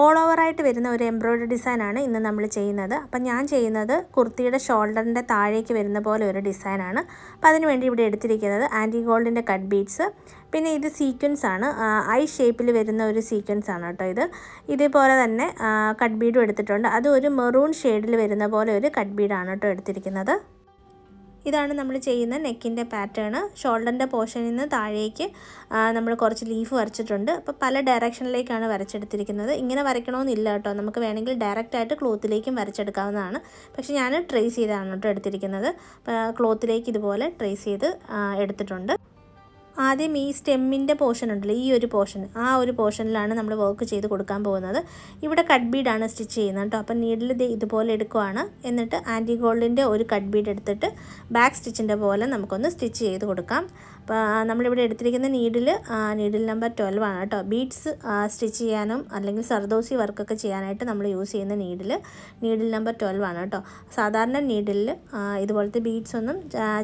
All ഓവറായിട്ട് വരുന്ന ഒരു എംബ്രോയ്ഡറി ഡിസൈനാണ് ഇന്ന് നമ്മൾ ചെയ്യുന്നത്. അപ്പം ഞാൻ ചെയ്യുന്നത് കുർത്തിയുടെ ഷോൾഡറിന്റെ താഴേക്ക് വരുന്ന പോലെ ഒരു ഡിസൈനാണ് അപ്പോൾ അതിന് വേണ്ടി ഇവിടെ എടുത്തിരിക്കുന്നത് ആന്റി ഗോൾഡിന്റെ കട്ട് ബീഡ്സ് പിന്നെ ഇത് സീക്വൻസ് ആണ്. ഐ ഷേപ്പിൽ വരുന്ന ഒരു സീക്വൻസ് ആണ് കേട്ടോ ഇത്. ഇതേപോലെ തന്നെ കട്ട് ബീഡും എടുത്തിട്ടുണ്ട്. അത് ഒരു മെറൂൺ ഷെയ്ഡിൽ വരുന്ന പോലെ ഒരു കട്ട് ബീഡാണ് കേട്ടോ എടുത്തിരിക്കുന്നത്. ഇതാണ് നമ്മൾ ചെയ്യുന്ന നെക്കിന്റെ പാറ്റേൺ ഷോൾഡറിന്റെ പോർഷനിൽ നിന്ന് താഴേക്ക് നമ്മൾ കുറച്ച് ലീഫ് വരച്ചിട്ടുണ്ട്. അപ്പോൾ പല ഡയറക്ഷനിലേക്കാണ് വരച്ചെടുത്തിരിക്കുന്നത്. ഇങ്ങനെ വരയ്ക്കണമെന്നില്ല കേട്ടോ. നമുക്ക് വേണമെങ്കിൽ ഡയറക്റ്റായിട്ട് ക്ലോത്തിലേക്കും വരച്ചെടുക്കാവുന്നതാണ്. പക്ഷേ ഞാൻ ട്രേസ് ചെയ്താണ് കേട്ടോ എടുത്തിരിക്കുന്നത്. ക്ലോത്തിലേക്ക് ഇതുപോലെ ട്രേസ് ചെയ്ത് എടുത്തിട്ടുണ്ട്. ആദ്യം ഈ സ്റ്റെമ്മിന്റെ പോർഷൻ ഉണ്ടല്ലോ ഈ ഒരു പോർഷൻ ആ ഒരു പോർഷനിലാണ് നമ്മൾ വർക്ക് ചെയ്ത് കൊടുക്കാൻ പോകുന്നത്. ഇവിടെ കട്ട് ബീഡാണ് സ്റ്റിച്ച് ചെയ്യുന്നത് കേട്ടോ. അപ്പം നീഡിൽ ഇതുപോലെ എടുക്കുവാണ്. എന്നിട്ട് ആന്റി ഗോൾഡിന്റെ ഒരു കട്ട് ബീഡ് എടുത്തിട്ട് ബാക്ക് സ്റ്റിച്ചിന്റെ പോലെ നമുക്കൊന്ന് സ്റ്റിച്ച് ചെയ്ത് കൊടുക്കാം. അപ്പോൾ നമ്മളിവിടെ എടുത്തിരിക്കുന്ന നീഡിൽ നീഡിൽ നമ്പർ ട്വൽവ് ആണ് കേട്ടോ. ബീഡ്സ് സ്റ്റിച്ച് ചെയ്യാനും അല്ലെങ്കിൽ സർദോസി വർക്കൊക്കെ ചെയ്യാനായിട്ട് നമ്മൾ യൂസ് ചെയ്യുന്ന നീഡിൽ നീഡിൽ നമ്പർ ട്വൽവ് ആണ് കേട്ടോ. സാധാരണ നീഡിൽ ഇതുപോലത്തെ ബീഡ്സ് ഒന്നും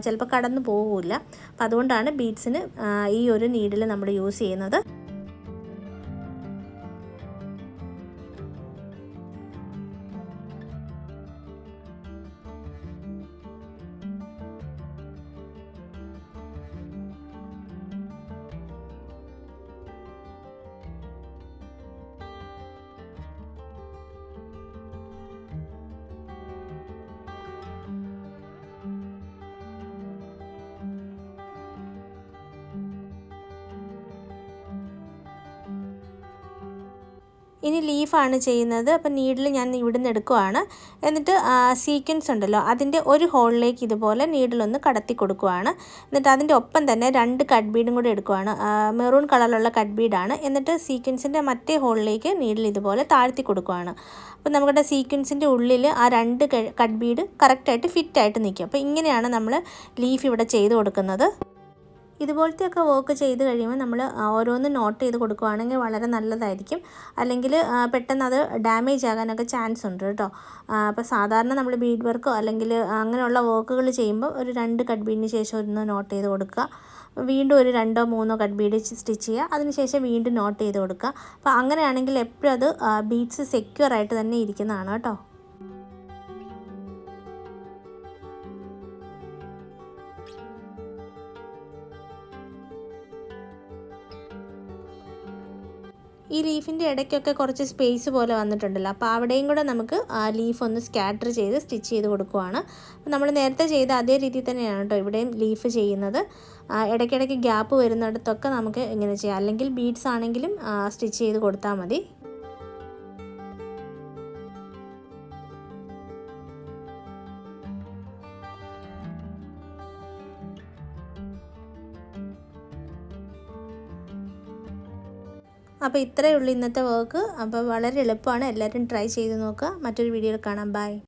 ചിലപ്പോൾ കടന്നു പോകില്ല. അപ്പോൾ അതുകൊണ്ടാണ് ബീഡ്സിന് ഈ ഒരു നീഡിൽ നമ്മൾ യൂസ് ചെയ്യുന്നത്. ഇനി ലീഫാണ് ചെയ്യുന്നത്. അപ്പം നീഡിൽ ഞാൻ ഇവിടുന്ന് എടുക്കുവാണ്. എന്നിട്ട് സീക്വൻസ് ഉണ്ടല്ലോ. അതിന്റെ ഒരു ഹോളിലേക്ക് ഇതുപോലെ നീഡിലൊന്ന് കടത്തി കൊടുക്കുവാണ്. എന്നിട്ട് അതിന്റെ ഒപ്പം തന്നെ രണ്ട് കട്ട് ബീഡും കൂടി എടുക്കുവാണ്. മെറൂൺ കളറിലുള്ള കട്ട് ബീഡാണ് എന്നിട്ട് സീക്വൻസിന്റെ മറ്റേ ഹോളിലേക്ക് നീഡിൽ ഇതുപോലെ താഴ്ത്തി കൊടുക്കുവാണ്. അപ്പോൾ നമ്മുടെ സീക്വൻസിന്റെ ഉള്ളിൽ ആ രണ്ട് കട്ട് ബീഡ് കറക്റ്റായിട്ട് ഫിറ്റായിട്ട് നിൽക്കും. അപ്പോൾ ഇങ്ങനെയാണ് നമ്മൾ ലീഫ് ഇവിടെ ചെയ്ത് കൊടുക്കുന്നത്. ഇതുപോലത്തെയൊക്കെ വർക്ക് ചെയ്ത് കഴിയുമ്പോൾ നമ്മൾ ഓരോന്ന് നോട്ട് ചെയ്ത് കൊടുക്കുകയാണെങ്കിൽ വളരെ നല്ലതായിരിക്കും. അല്ലെങ്കിൽ പെട്ടെന്ന് അത് ഡാമേജ് ആകാനൊക്കെ ചാൻസ് ഉണ്ട് കേട്ടോ. അപ്പോൾ സാധാരണ നമ്മൾ ബീഡ് വർക്കോ അല്ലെങ്കിൽ അങ്ങനെയുള്ള വർക്കുകൾ ചെയ്യുമ്പോൾ ഒരു രണ്ട് കട്ട് ബീഡിന് ശേഷം ഒന്ന് നോട്ട് ചെയ്ത് കൊടുക്കുക. വീണ്ടും ഒരു രണ്ടോ മൂന്നോ കട്ട് ബീഡ് സ്റ്റിച്ച് ചെയ്യുക. അതിനുശേഷം വീണ്ടും നോട്ട് ചെയ്ത് കൊടുക്കുക. അപ്പോൾ അങ്ങനെയാണെങ്കിൽ എപ്പോഴും അത് ബീഡ്സ് സെക്യൂർ ആയിട്ട് തന്നെ ഇരിക്കുന്നതാണ് കേട്ടോ. ഈ ലീഫിന്റെ ഇടയ്ക്കൊക്കെ കുറച്ച് സ്പേസ് പോലെ വന്നിട്ടുണ്ടല്ലോ. അപ്പോൾ അവിടെയും കൂടെ നമുക്ക് ആ ലീഫ് ഒന്ന് സ്കാറ്റർ ചെയ്ത് സ്റ്റിച്ച് ചെയ്ത് കൊടുക്കുവാണ്. നമ്മൾ നേരത്തെ ചെയ്ത അതേ രീതിയിൽ തന്നെയാണ് കേട്ടോ ഇവിടെയും ലീഫ് ചെയ്യുന്നത്. ഇടയ്ക്കിടയ്ക്ക് ഗ്യാപ്പ് വരുന്നിടത്തൊക്കെ നമുക്ക് ഇങ്ങനെ ചെയ്യാം. അല്ലെങ്കിൽ ബീഡ്സ് ആണെങ്കിലും സ്റ്റിച്ച് ചെയ്ത് കൊടുത്താൽ മതി. അപ്പോൾ ഇത്രയേ ഉള്ളൂ ഇന്നത്തെ വർക്ക് അപ്പോൾ വളരെ എളുപ്പമാണ്. എല്ലാവരും ട്രൈ ചെയ്ത് നോക്കുക. മറ്റൊരു വീഡിയോയിൽ കാണാം. ബൈ